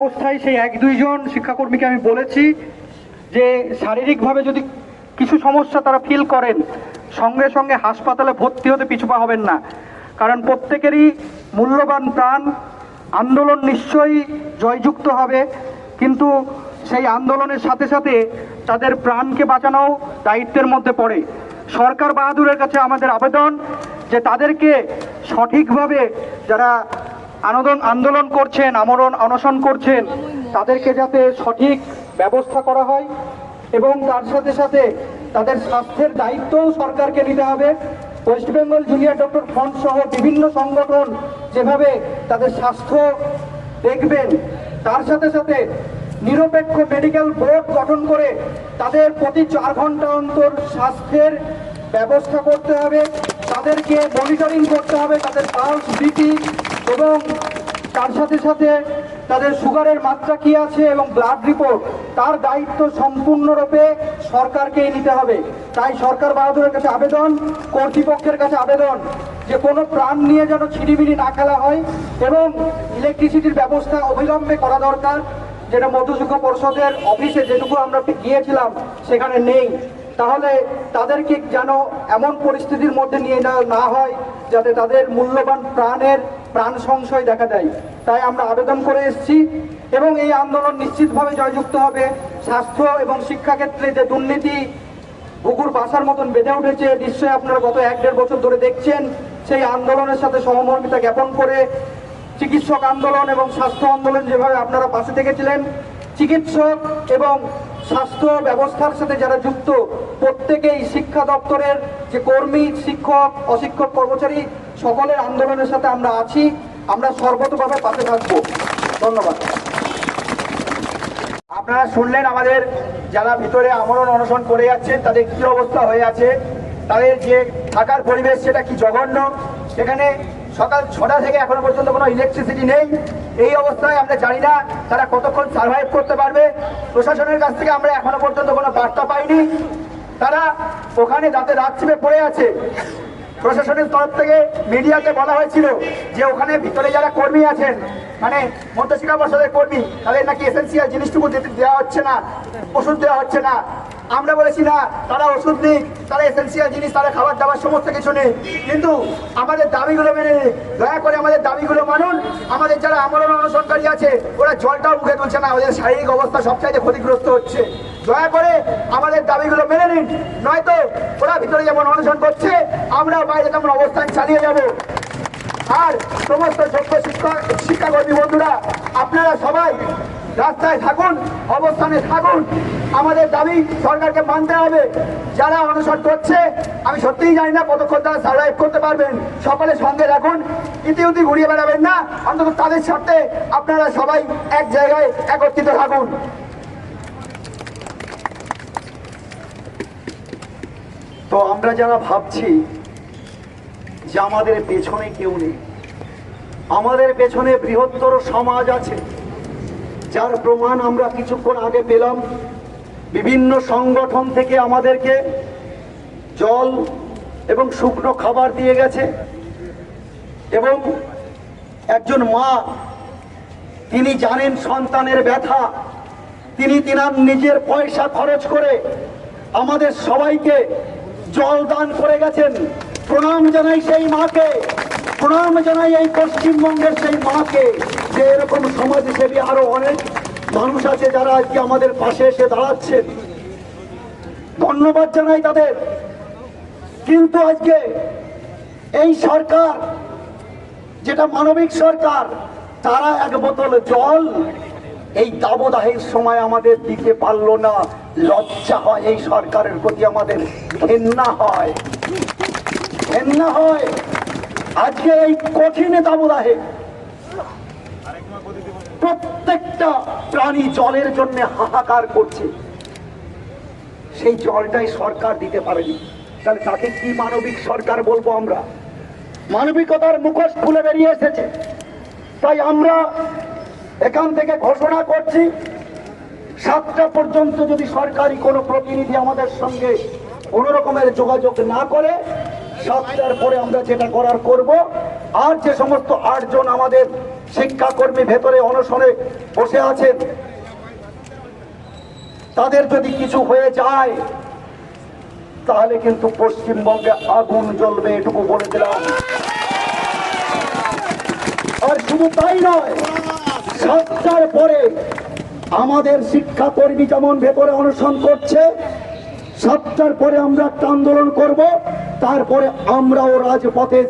অবস্থায় সেই এক দুইজন শিক্ষাকর্মীকে আমি বলেছি যে শারীরিকভাবে যদি কিছু সমস্যা তারা ফিল করেন, সঙ্গে সঙ্গে হাসপাতালে ভর্তি হতে পিছুপা হবেন না। কারণ প্রত্যেকেরই মূল্যবান প্রাণ, আন্দোলন নিশ্চয়ই জয়যুক্ত হবে, কিন্তু সেই আন্দোলনের সাথে সাথে তাদের প্রাণকে বাঁচানো দায়িত্বের মধ্যে পড়ে। সরকার বাহাদুরের কাছে আমাদের আবেদন যে তাদেরকে সঠিকভাবে যারা আন্দোলন আন্দোলন করছেন, আমরণ অনশন করছেন, তাদেরকে যাতে সঠিক ব্যবস্থা করা হয় এবং তার সাথে সাথে তাদের স্বাস্থ্যের দায়িত্বও সরকারকে নিতে হবে। West Bengal junior doctor front সহ বিভিন্ন সংগঠন যেভাবে তাদের স্বাস্থ্য দেখবেন, তার সাথে সাথে নিরপেক্ষ মেডিকেল বোর্ড গঠন করে তাদের প্রতি চার ঘণ্টা অন্তর স্বাস্থ্যের ব্যবস্থা করতে হবে, তাদেরকে মনিটরিং করতে হবে, তাদের পালস বিপি এবং তার সাথে সাথে তাদের সুগারের মাত্রা কি আছে এবং ব্লাড রিপোর্ট তার দায়িত্ব সম্পূর্ণরূপে সরকারকেই নিতে হবে। তাই সরকার বাহাদুরের কাছে আবেদন, কর্তৃপক্ষের কাছে আবেদন যে কোনো প্রাণ নিয়ে যেন ছিনিমিনি না খেলা হয় এবং ইলেকট্রিসিটির ব্যবস্থা অবিলম্বে করা দরকার যেটা মধ্যশিক্ষা পরিষদের অফিসে যেটুকু আমরা গিয়েছিলাম সেখানে নেই। তাহলে তাদেরকে যেন এমন পরিস্থিতির মধ্যে নিয়ে না হয় যাতে তাদের মূল্যবান প্রাণের প্রাণ সংশয় দেখা দেয়। তাই আমরা আবেদন করে এসেছি এবং এই আন্দোলন নিশ্চিতভাবে জয়যুক্ত হবে। স্বাস্থ্য এবং শিক্ষাক্ষেত্রে যে দুর্নীতি পুকুর বাসার মতন বেঁধে উঠেছে, নিশ্চয়ই আপনারা গত এক দেড় বছর ধরে দেখছেন, সেই আন্দোলনের সাথে সহমর্মিতা জ্ঞাপন করে চিকিৎসক আন্দোলন এবং স্বাস্থ্য আন্দোলন যেভাবে আপনারা পাশে থেকেছিলেন চিকিৎসক এবং স্বাস্থ্য ব্যবস্থার সাথে যারা যুক্ত, প্রত্যেকেই শিক্ষা দপ্তরের যে কর্মী, শিক্ষক, অশিক্ষক, কর্মচারী সকলের আন্দোলনের সাথে আমরা আছি। আমরা সর্বতভাবে পাশে থাকব। ধন্যবাদ। আপনারা শুনলেন আমাদের যারা ভিতরে আমরণ অনশন করে যাচ্ছেন, তাদের কি অবস্থা হয়ে আছে, তাদের যে থাকার পরিবেশ, সেটা কি জঘন্য? সেখানে সকাল ছটা থেকে এখনও পর্যন্ত কোনো ইলেকট্রিসিটি নেই। এই অবস্থায় আমরা জানি না তারা কতক্ষণ সার্ভাইভ করতে পারবে। প্রশাসনের কাছ থেকে আমরা এখনও পর্যন্ত কোনো বার্তা পাইনি। তারা ওখানে যাতে রাত চেপে পড়ে আছে প্রশাসনের তরফ থেকে মিডিয়াকে বলা হয়েছিল যে ওখানে ভিতরে যারা কর্মী আছেন মানে মধ্যশিক্ষা পর্ষদের কর্মী, তাদের নাকি এসেন্সিয়াল জিনিসটুকু দেওয়া হচ্ছে না, ওষুধ দেওয়া হচ্ছে না। আমরা বলেছি না, তারা ওষুধ নিক, তারা এসেন্সিয়াল জিনিস, তারা খাবার দাবার সমস্ত কিছু নেই কিন্তু আমাদের দাবিগুলো মেনে নিক দয়া করে আমাদের দাবিগুলো মানুন। আমাদের যারা আমরণ অনশনকারী আছে, ওরা জলটাও মুখে তুলছে না, ওদের শারীরিক অবস্থা সবচাইতে ক্ষতিগ্রস্ত হচ্ছে। দয়া করে আমাদের দাবিগুলো মেনে নিন। নয়তো ওরা ভিতরে যেমন অনশন করছে আমরা বাইরে তেমন অবস্থান চালিয়ে যাব। আর সমস্ত যোগ্য শিক্ষক শিক্ষাকর্মী বন্ধুরা, আপনারা সবাই রাস্তায় থাকুন, অবস্থানে থাকুন। আমাদের দাবি সরকারকে মানতে হবে। যারা অনশন করছে, আমি সত্যিই জানি না কতক্ষণ তারা সার্ভাইভ করতে পারবেন। সকলে সঙ্গে রাখুন, ইতিউতি ঘুরিয়ে বেড়াবেন না। অন্তত তাদের স্বার্থে আপনারা সবাই এক জায়গায় একত্রিত থাকুন। তো আমরা যারা ভাবছি যে আমাদের পেছনে কেউ নেই। আমাদের পেছনে বৃহত্তর সমাজ আছে। যার প্রমাণ আমরা কিছুক্ষণ আগে পেলাম। বিভিন্ন সংগঠন থেকে আমাদেরকে জল এবং শুকনো খাবার দিয়ে গেছে। এবং একজন মা, তিনি জানেন সন্তানের ব্যথা। তিনি তিনার নিজের পয়সা খরচ করে আমাদের সবাইকে জল দান করে গেছেন। প্রণাম জানাই সেই মাকে, প্রণাম জানাই এই পশ্চিমবঙ্গের সেই মাকে, যে এরকম সমাজসেবী আরও অনেক মানুষ আছে যারা আজকে আমাদের পাশে এসে দাঁড়াচ্ছেন। ধন্যবাদ জানাই তাদের। কিন্তু আজকে এই সরকার, যেটা মানবিক সরকার, তারা এক বোতল জল এই দাবদাহের সময় আমাদের দিতে পারল না। লজ্জা হয় এই সরকারের প্রতি আমাদের ঘেন্না হয়। ঘেন্না হয়, আজকে এই কঠিন প্রত্যেকটা প্রাণী জলের জন্য হাহাকার করছে। সেই জলটাই সরকার দিতে পারেনি। তাহলে তাকে কি মানবিক সরকার বলব আমরা? মানবিকতার মুখোশ খুলে বেরিয়ে এসেছে। তাই আমরা এখান থেকে ঘোষণা করছি, সাতটা পর্যন্ত যদি সরকারি কোনো প্রতিনিধি আমাদের সঙ্গে কোনো রকমের যোগাযোগ না করে সাতটার পরে আমরা যেটা করার করব, আর যে সমস্ত আটজন আমাদের শিক্ষাকর্মী ভেতরে অনশনে বসে আছেন তাদের যদি কিছু হয়ে যায়, তাহলে কিন্তু পশ্চিমবঙ্গে আগুন জ্বলবে, এটুকু বলে দিলাম। আর শুধু তাই নয়, সাতটার পরে আমাদের শিক্ষাকর্মী যেমন ভেতরে অনশন করছে, সাতটার পরে আমরা একটা আন্দোলন করব। তারপরে আমরাও রাজপথে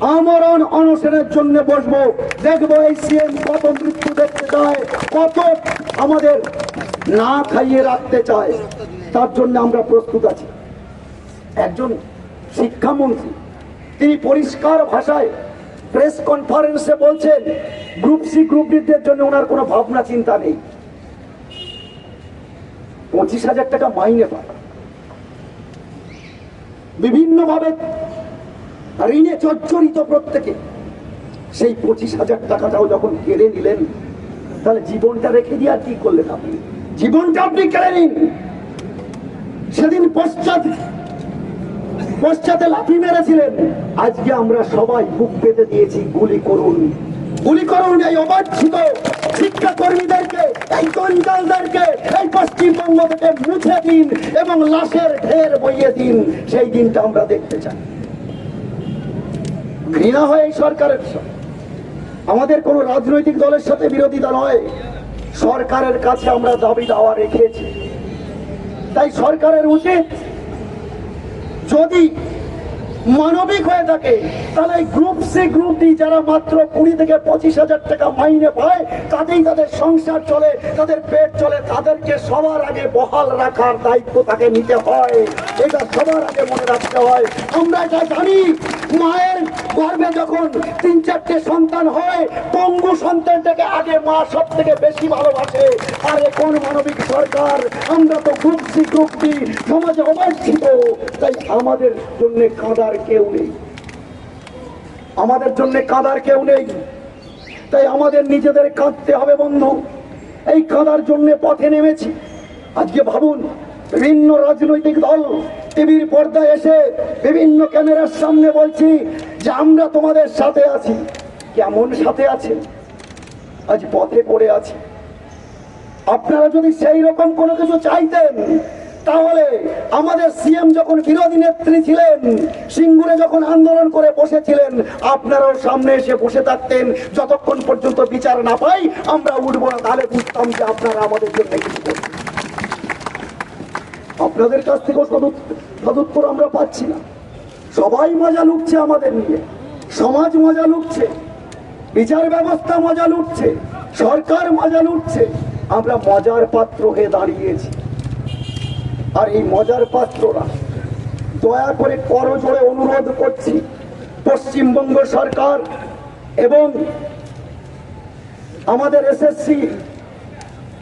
আমরণ অনশনের জন্য বসবো। দেখব এই সিএম কত মৃত্যু দেখতে চায়, কত আমাদের না খাইয়ে রাখতে চায়। তার জন্য আমরা প্রস্তুত আছি। একজন শিক্ষামন্ত্রী, তিনি পরিষ্কার ভাষায় প্রেস কনফারেন্সে বলছেন গ্রুপ সি গ্রুপ ডিদের জন্য ওনার কোনো ভাবনা চিন্তা নেই। পঁচিশ হাজার টাকা মাইনে পায়। বিভিন্নভাবে ঋণে জর্জরিত প্রত্যেকে। সেই পঁচিশ হাজার টাকাটাও যখন কেড়ে নিলেন, তাহলে জীবনটা রেখে দিয়ে আর কি করলেন আপনি? জীবনটা আপনি কেড়ে নিন। সেদিন পশ্চাৎ, পশ্চাতে লাফি মেরেছিলেন। আজকে আমরা সবাই বুক পেতে দিয়েছি, গুলি করুন। গুলি করুন, এই অবাঞ্ছিত শিক্ষা কর্মীদেরকে এই দঞ্জালদেরকে এই পশ্চিমবঙ্গ থেকে মুছে দিন এবং লাশের ঢের বইয়ে দিন। সেই দিনটা আমরা দেখতে চাই। ঘৃণা হয় এই সরকারের আমাদের কোনো রাজনৈতিক দলের সাথে বিরোধিতা নয়। সরকারের কাছে আমরা দাবি দাওয়া রেখেছি। তাই সরকারের উচিত যদি মানবিক হয়ে থাকে। তাহলে গ্রুপ সি গ্রুপ ডি যারা মাত্র কুড়ি থেকে পঁচিশ হাজার টাকা মাইনে পায়, তাতেই তাদের সংসার চলে, তাদের পেট চলে, তাদেরকে সবার আগে বহাল রাখার দায়িত্ব তাকে নিতে হয়। এটা সবার আগে মনে রাখতে হয়। আমরা এটা জানি, মায়ের গর্ভে যখন তিন চারটে সন্তান হয়, পঙ্গু সন্তানটাকে আগে মা সব থেকে বেশি ভালোবাসে। আর কোন মানবিক সরকার? আমরা তো গ্রুপ সি সমাজে অবাঞ্ছিত। তাই আমাদের জন্য কাঁদার কেউ নেই। আমাদের জন্য কাঁদার কেউ নেই। তাই আমাদের নিজেদের কাঁদতে হবে বন্ধু। এই কাঁদার জন্য পথে নেমেছি। আজকে ভাবুন, বিভিন্ন রাজনৈতিক দল টিভির পর্দায় এসে বিভিন্ন ক্যামেরার সামনে বলছি যে আমরা তোমাদের সাথে আছি। কেমন সাথে আছে? আজ পথে পড়ে আছি। আপনারা যদি সেই রকম কোনো কিছু চাইতেন, তাহলে আমাদের সিএম যখন বিরোধী নেত্রী ছিলেন, সিঙ্গুরে যখন আন্দোলন করে বসেছিলেন, আপনারাও সামনে এসে বসে থাকতেন। যতক্ষণ পর্যন্ত বিচার না পাই, আমরা উঠবো না। তাহলে বুঝতাম যে আপনারা আমাদের জন্য কিছু করছেন। আপনাদের কাছ থেকেও সদুত- সদুত্তর আমরা পাচ্ছি না। সবাই মজা লুটছে আমাদের নিয়ে। সমাজ মজা লুটছে। বিচার ব্যবস্থা মজা লুটছে। সরকার মজা লুটছে। আমরা মজার পাত্র হয়ে দাঁড়িয়েছি। আর এই মজার পাত্ররা দয়া করে কর করজোড়ে অনুরোধ করছি পশ্চিমবঙ্গ সরকার এবং আমাদের এসএসসি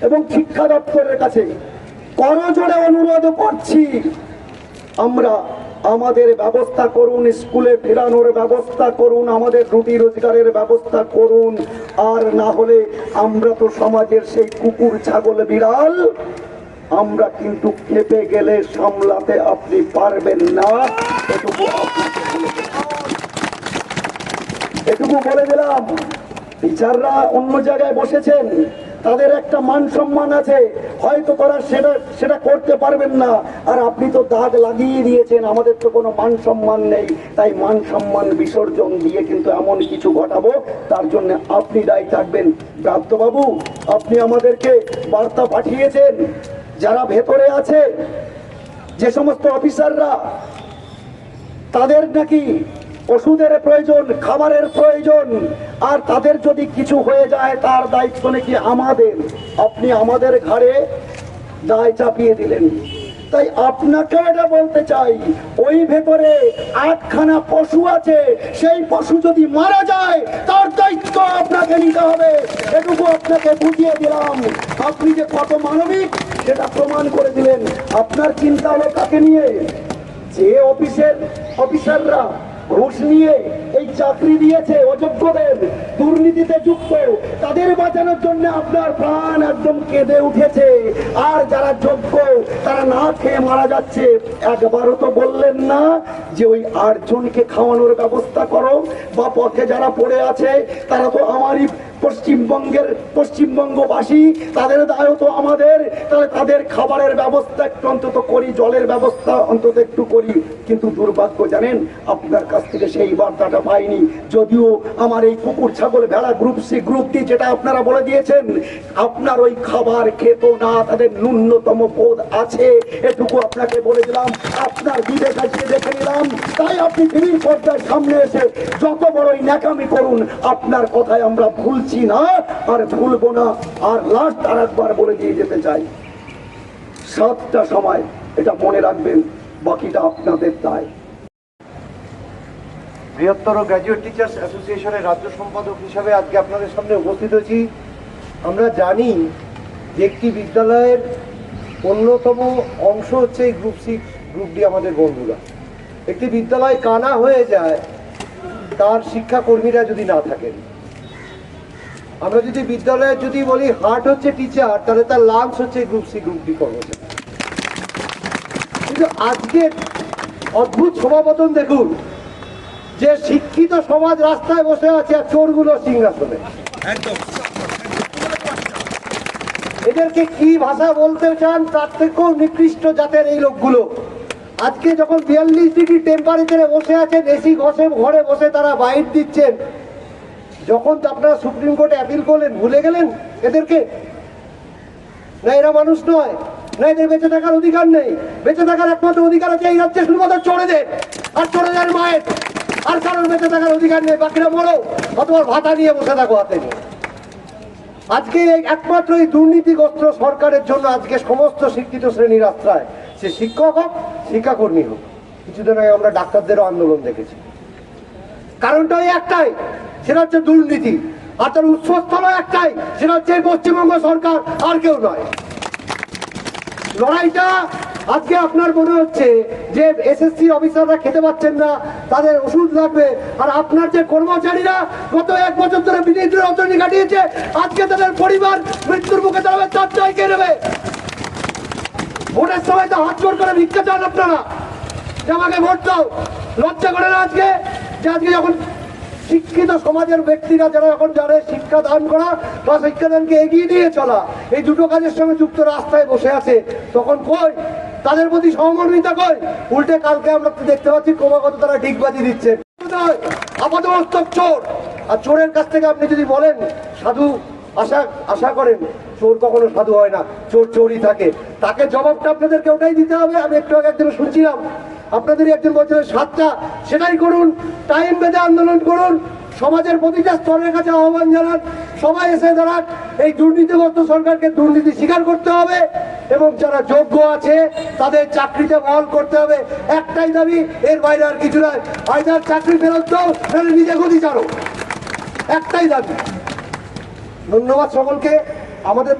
এবং শিক্ষা দপ্তরের কাছে করজোড়ে অনুরোধ করছি। আমরা আমাদের ব্যবস্থা করুন, স্কুলে ফেরানোর ব্যবস্থা করুন, আমাদের রুটি রোজগারের ব্যবস্থা করুন। আর না হলে আমরা তো সমাজের সেই কুকুর, ছাগল, বিড়াল, আমরা কিন্তু খেপে গেলে, সামলাতে আপনি পারবেন না। এটুকু। এটুকু বলে দিলাম। টিচাররা অন্য জায়গায় বসেছেন। তাদের একটা মান সম্মান আছে। হয়তো তারা সেটা সেটা করতে পারবেন না। আর আপনি তো দাগ লাগিয়ে দিয়েছেন, আমাদের তো কোনো মান সম্মান নেই। তাই মান সম্মান বিসর্জন দিয়ে কিন্তু এমন কিছু ঘটাবো, তার জন্য আপনি দায়ী থাকবেন। প্রাপ্তবাবু আপনি আমাদেরকে বার্তা পাঠিয়েছেন, যারা ভেতরে আছে, যে সমস্ত অফিসাররা, তাদের নাকি ওষুধের প্রয়োজন, খাবারের প্রয়োজন আর তাদের যদি কিছু হয়ে যায়, তার দায়িত্ব নাকি আমাদের। আপনি আমাদের ঘাড়ে দায় চাপিয়ে দিলেন। তাই আপনাকে এটা বলতে চাই, ওই ভেতরে আটখানা পশু আছে, সেই পশু যদি মারা যায়, তার দায়িত্ব আপনাকে নিতে হবে। এটুকু আপনাকে বুঝিয়ে দিলাম। আপনি যে কত মানবিক, সেটা প্রমাণ করে দিলেন। আপনার চিন্তা হলো কাকে নিয়ে যে অফিসের, অফিসাররা ঘুষ নিয়ে এই চাকরি দিয়েছে অযোগ্যদের, দুর্নীতিতে যুক্ত। তাদের বাঁচানোর জন্য আপনার প্রাণ একদম কেঁদে উঠেছে। আর যারা যোগ্য, তারা না খেয়ে মারা যাচ্ছে। একবারও তো বললেন না যে ওই আটজনকে খাওয়ানোর ব্যবস্থা করো। বা পথে যারা পড়ে আছে, তারা তো আমারই পশ্চিমবঙ্গের পশ্চিমবঙ্গবাসী, তাদের দায় তো আমাদের। তাহলে তাদের খাবারের ব্যবস্থা একটু অন্তত করি, জলের ব্যবস্থা অন্তত একটু করি। কিন্তু দুর্ভাগ্য জানেন, আপনার কাছ থেকে সেই বার্তাটা পাইনি। যদিও আমার এই কুকুর, ছাগল ভেড়া গ্রুপ সি গ্রুপ ডি যেটা আপনারা বলে দিয়েছেন, আপনার ওই খাবার খেত না, তাদের ন্যূনতম বোধ আছে। এটুকু আপনাকে বলে দিলাম, আপনার বিবেক আজকে দেখে নিলাম। তাই আপনি টিভির পর্দার সামনে এসে যত বড়ই ন্যাকামি করুন, আপনার কথায় আমরা ভুলছি না, আর ভুলবো না। আর লাস্ট আর একবার বলে দিয়ে যেতে চাই। সাতটা সময় এটা মনে রাখবেন, বাকিটা আপনাদের দায়। বৃহত্তর গ্র্যাজুয়েট টিচার্স অ্যাসোসিয়েশনের রাজ্য সম্পাদক হিসাবে আজকে আপনাদের সামনে উপস্থিত হয়েছি। আমরা জানি যে একটি বিদ্যালয়ের অন্যতম অংশ হচ্ছে এই গ্রুপ সিক্স গ্রুপ ডি আমাদের বন্ধুরা। একটি বিদ্যালয় কানা হয়ে যায়, তার শিক্ষাকর্মীরা যদি না থাকেন আমরা যদি বিদ্যালয়ে যদি বলি হার্ট হচ্ছে টিচার তাহলে তার লাংস হচ্ছে গ্রুপ সি গ্রুপ ডি কর্মচারী। কিন্তু আজকে অদ্ভুত সমাপতন দেখুন যে শিক্ষিত সমাজ রাস্তায় বসে আছে আর চোরগুলো সিংহাসনে। এদেরকে কি ভাষা বলতে চান? তার থেকেও নিকৃষ্ট জাতের এই লোকগুলো। আজকে যখন বিয়াল্লিশ ডিগ্রি টেম্পারেচারে বসে আছেন এসি ঘষে ঘরে বসে তারা বাইট দিচ্ছেন। যখন তো আপনারা সুপ্রিম কোর্টে অ্যাপিল করলেন, ভুলে গেলেন? এদেরকে? না, এরা মানুষ নয়। না, এদের বেঁচে থাকার অধিকার নেই। বেঁচে থাকার একমাত্র অধিকার আছে, এই রাজ্যে শুধুমাত্র চড়েদের আর চড়েদের মায়ের। আর কারোর বেঁচে থাকার অধিকার নেই, বাকিরা মরো। অথবা ভাতা নিয়ে বসে থাকো হাতে আজকে এই একমাত্র এই দুর্নীতিগ্রস্ত সরকারের জন্য আজকে সমস্ত শিক্ষিত শ্রেণির আশ্রয়। সে শিক্ষক হোক, শিক্ষাকর্মী হোক। কিছুদিন আগে আমরা ডাক্তারদেরও আন্দোলন দেখেছি। কারণটা ওই একটাই। সেটা হচ্ছে দুর্নীতি। আর তার উৎসস্থল একটাই সেটা হচ্ছে পশ্চিমবঙ্গ সরকার আর কেউ নয়। লড়াইটা আজকে আপনার মনে হচ্ছে যে এসএসসি অফিসাররা খেতে পাচ্ছেন না, তাদের ওষুধ লাগবে, আর আপনার যে কর্মচারীরা গত এক বছর ধরে বিনীত রচনী কাটিয়েছে, আজকে তাদের পরিবার মৃত্যুর মুখে দাঁড়াবে, তার জয় কে নেবে? ভোটের সময় তো হাত জোর করে ভিক্ষা চান আপনারা। যে আমাকে ভোট দাও, লজ্জা করে না আজকে? যে আজকে যখন শিক্ষিত সমাজের ব্যক্তিরা যারা এখন জানে শিক্ষা দান করা বা শিক্ষাদানকে এগিয়ে নিয়ে চলা, এই দুটো কাজের সঙ্গে যুক্ত রাস্তায় বসে আছে। তখন কই? তাদের প্রতি সহমর্মিতা কই? উল্টে কালকে আমরা দেখতে পাচ্ছি ক্রমাগত তারা ডিগবাজি দিচ্ছে। আপাতমস্তক চোর। আর চোরের কাছ থেকে আপনি যদি বলেন, সাধু আশা আশা করেন, চোর কখনো সাধু হয় না, চোর চোরই থাকে। তাকে জবাবটা আপনাদেরকে ওটাই দিতে হবে, আমি একটু আগে একজন শুনছিলাম। আপনাদেরই একজন বলছিলেন সাতটা সেটাই করুন, টাইম বেঁধে আন্দোলন করুন, সমাজের প্রতিটা স্তরের কাছে আহ্বান জানান, সবাই এসে দাঁড়ান, এই দুর্নীতিগ্রস্ত সরকারকে দুর্নীতি স্বীকার করতে হবে এবং যারা যোগ্য আছে, তাদের চাকরিতে বহাল করতে হবে। একটাই দাবি, এর বাইরে আর কিছু নয়। আইদার চাকরি ফেরত দাও, নাহলে নিজে গতি ছাড়ো। একটাই দাবি। ধন্যবাদ সকলকে। আমাদের